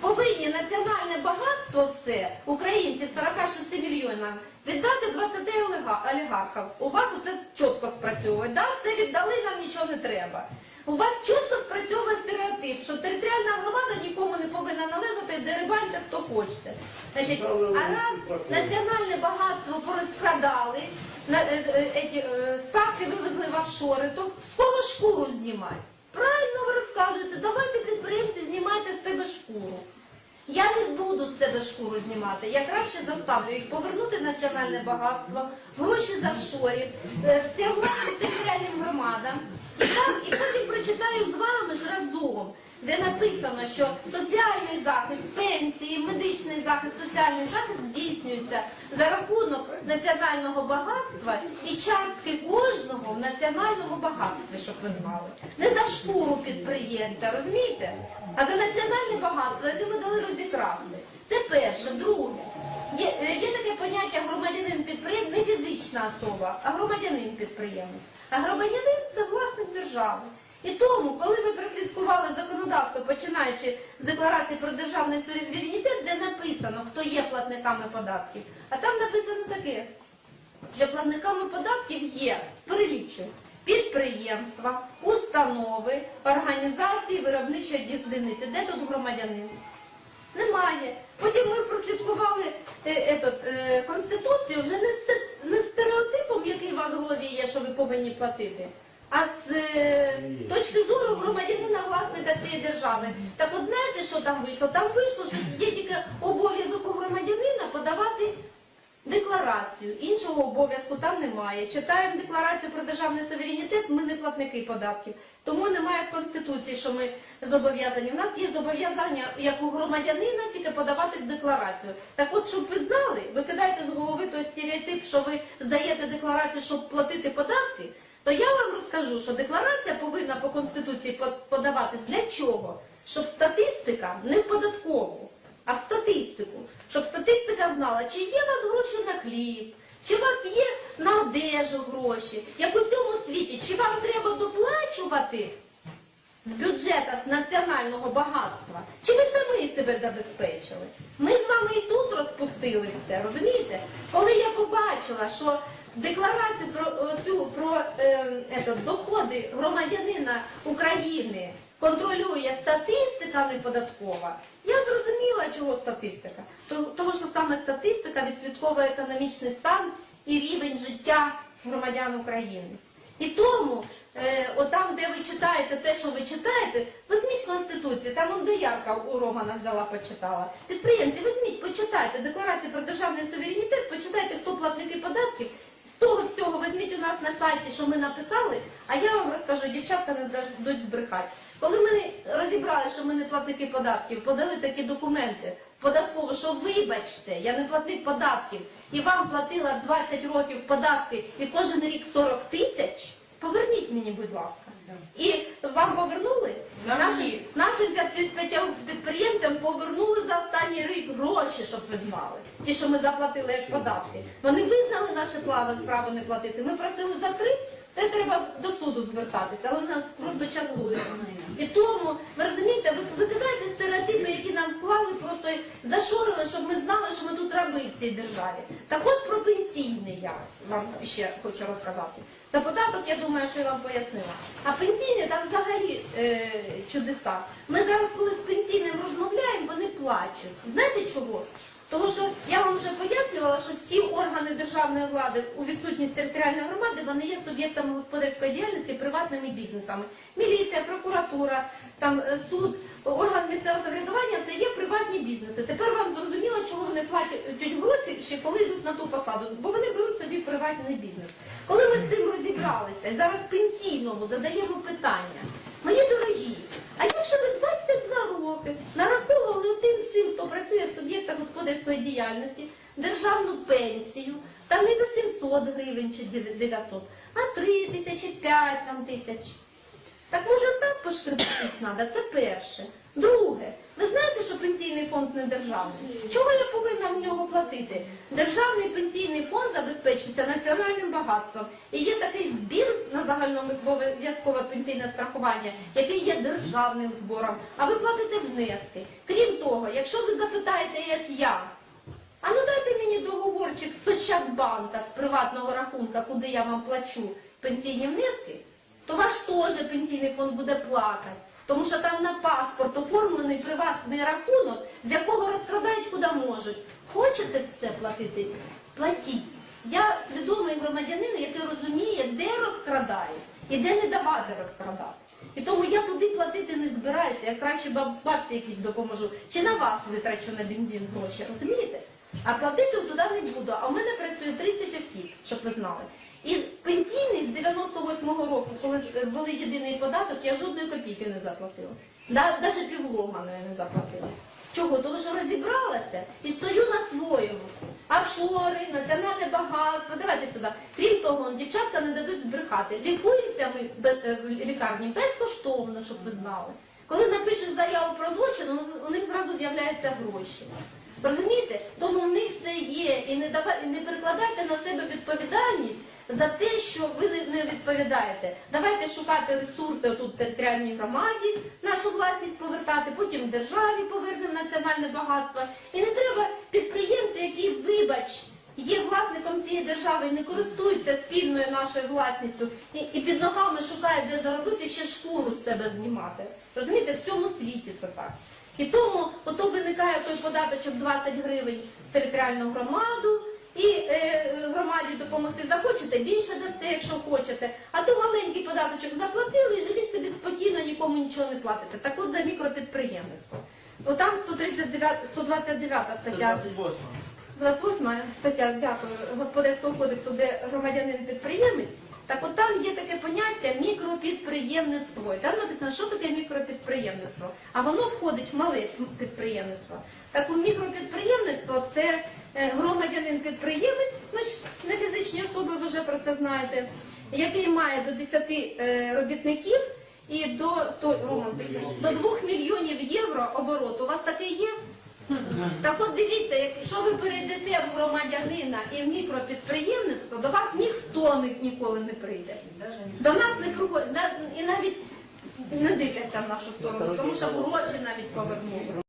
повинні національне багатство все, українців 46 мільйонів, віддати 20 оліга- олігархів. У вас оце чітко спрацьовує. Да, все віддали, нам нічого не треба. У вас чітко спрацьовує стереотип, що територіальна громада нікому не повинна належати, дерибаньте хто хочете. Значить, а раз національне багатство порозкрадали, на, е, е, е, ставки вивезли в офшори, то з кого шкуру знімати? Правильно ви розказуєте, давайте підприємці знімайте з себе шкуру. Я не буду з себе шкуру знімати. Я краще заставлю їх повернути національне багатство, гроші з офшорів, е, власне територіальним громадам. І так, і потім прочитаю з вами ж разом, де написано, що соціальний захист, пенсії, медичний захист, соціальний захист здійснюється за рахунок національного багатства і частки кожного в національному багатстві, щоб ви знали. Не за шкуру підприємця, розумієте? А за національне багатство, яке ви дали розікрасти. Це перше. Друге. Є, е, є таке поняття громадянин підприємець, не фізична особа, а громадянин підприємець. А громадянин це власник держави. І тому, коли ви прослідкували законодавство, починаючи з декларації про державний суверенітет, де написано, хто є платниками податків, а там написано таке, що платниками податків є, перелічую, підприємства, установи, організації, виробничої одиниці. Де тут громадянин? Немає. Потім ми прослідкували е, е, Конституцію вже не стереотипом, який у вас в голові є, що ви повинні платити, а з е, точки зору громадянина власника цієї держави. Так от знаєте, що там вийшло? Там вийшло, що є тільки обов'язок у громадянина подавати декларацію. Іншого обов'язку там немає. Читаємо декларацію про державний суверенітет, ми не платники податків. Тому немає в Конституції, що ми зобов'язані. У нас є зобов'язання як у громадянина тільки подавати декларацію. Так от, щоб ви знали, ви кидаєте з голови той стереотип, що ви здаєте декларацію, щоб платити податки, то я вам розкажу, що декларація повинна по Конституції подаватись для чого? Щоб статистика не в податкову, а в статистику. Щоб статистика знала, чи є у вас гроші на хліб, чи у вас є на одежу гроші, як у всьому світі, чи вам треба доплачувати з бюджету, з національного багатства, чи ви самі себе забезпечили? Ми з вами і тут розпустилися, розумієте? Коли я побачила, що декларацію про е, цю про е, ето, доходи громадянина України контролює статистика не податкова, я зрозуміла, чого статистика. Тому що саме статистика відслідковує економічний стан і рівень життя громадян України. І тому, е, отам, де ви читаєте те, що ви читаєте, візьміть Конституцію, там он доярка у Романа взяла, почитала. Підприємці, візьміть, почитайте декларацію про державний суверенітет, почитайте, хто платники податків. З того всього візьміть у нас на сайті, що ми написали, а я вам розкажу, дівчатка не дадуть збрехати. Коли ми розібрали, що ми не платники податків, подали такі документи податково, що вибачте, я не платник податків, і вам платила 20 років податки і кожен рік 40 тисяч, поверніть мені, будь ласка. І вам повернули? Нашим, нашим підприємцям повернули за останній рік гроші, щоб ви знали. Ті, що ми заплатили як податки. Вони визнали наше право, не платити. Ми просили за три, це треба до суду звертатися, але нас просто часує. І тому, ви розумієте, ви викидаєте стереотипи, просто зашорили, щоб ми знали, що ми тут раби в цій державі. Так от про пенсійний я вам ще хочу розказати. За податок, я думаю, що я вам пояснила. А пенсійний там взагалі е, чудеса. Ми зараз, коли з пенсійним розмовляємо, вони плачуть. Знаєте чого? Тому що я вам вже пояснювала, що всі органи державної влади у відсутність територіальної громади вони є суб'єктами господарської діяльності приватними бізнесами. Міліція, прокуратура, там е, суд, орган місцевого самоврядування це є приватні бізнеси. Тепер вам зрозуміло, чого вони платять гроші, ще коли йдуть на ту посаду, бо вони беруть собі приватний бізнес. Коли ми з цим розібралися і зараз пенсійному задаємо питання, мої дорогі. А якщо ви 22 роки нараховували тим всім, хто працює в суб'єктах господарської діяльності, державну пенсію, та не 800 гривень чи 900, а 3 тисячі, 5 там тисяч. Так може так пошкребатись треба? Це перше. Друге, ви знаєте, що пенсійний фонд не державний? Чого я повинна в нього платити? Державний пенсійний фонд забезпечується національним багатством. І є такий збір на загальнообов'язкове пенсійне страхування, який є державним збором. А ви платите внески. Крім того, якщо ви запитаєте, як я, а ну дайте мені договорчик з Ощадбанка, з приватного рахунка, куди я вам плачу пенсійні внески, теж пенсійний фонд буде плакати. Тому що там на паспорт оформлений приватний рахунок, з якого розкрадають куди можуть. Хочете це платити? Платіть. Я свідомий громадянин, який розуміє, де розкрадають і де не давати розкрадати. І тому я туди платити не збираюся, я краще бабці якісь допоможу. Чи на вас витрачу на бензин гроші, розумієте? А платити туди не буду. А в мене працює 30 осіб, щоб ви знали. І пенсійний з 98-го року, коли ввели єдиний податок, я жодної копійки не заплатила. Навіть півломану я не заплатила. Чого? Тому що розібралася і стою на своєму. Офшори, національне багатство. Давайте сюди. Крім того, дівчатка не дадуть збрехати. Лікуємося ми е, в лікарні безкоштовно, щоб ви знали. Коли напишеш заяву про злочин, у- них зразу з'являються гроші. Розумієте? Тому в них все є. І не давай, і не перекладайте на себе відповідальність за те, що ви не, відповідаєте. Давайте шукати ресурси тут в територіальній громаді, нашу власність повертати, потім державі повернемо національне багатство. І не треба підприємця, який, вибач, є власником цієї держави і не користується спільною нашою власністю, і, і під ногами шукає, де заробити, ще шкуру з себе знімати. Розумієте, в всьому світі це так. І тому ото виникає той податочок 20 гривень в територіальну громаду, допомогти захочете, більше дасте, якщо хочете. А то маленький податочок заплатили і живіть собі спокійно, нікому нічого не платите. Так от за мікропідприємництво. Отам 139, 129 стаття. 28. 28 стаття, дякую, Господарського кодексу, де громадянин підприємець, так от там є таке поняття мікропідприємництво. І там написано, що таке мікропідприємництво. А воно входить в мале підприємництво. Так у мікропідприємництво це е, громадянин-підприємець, ми ж не фізичні особи, ви вже про це знаєте, який має до 10 е, робітників і до, хто, Роман, до 2 мільйонів євро обороту. У вас таке є? Так от дивіться, якщо ви перейдете в громадянина і в мікропідприємництво, до вас ніхто ні- ніколи не прийде. До нас не приходять і навіть не дивляться в нашу сторону, тому що гроші навіть повернули.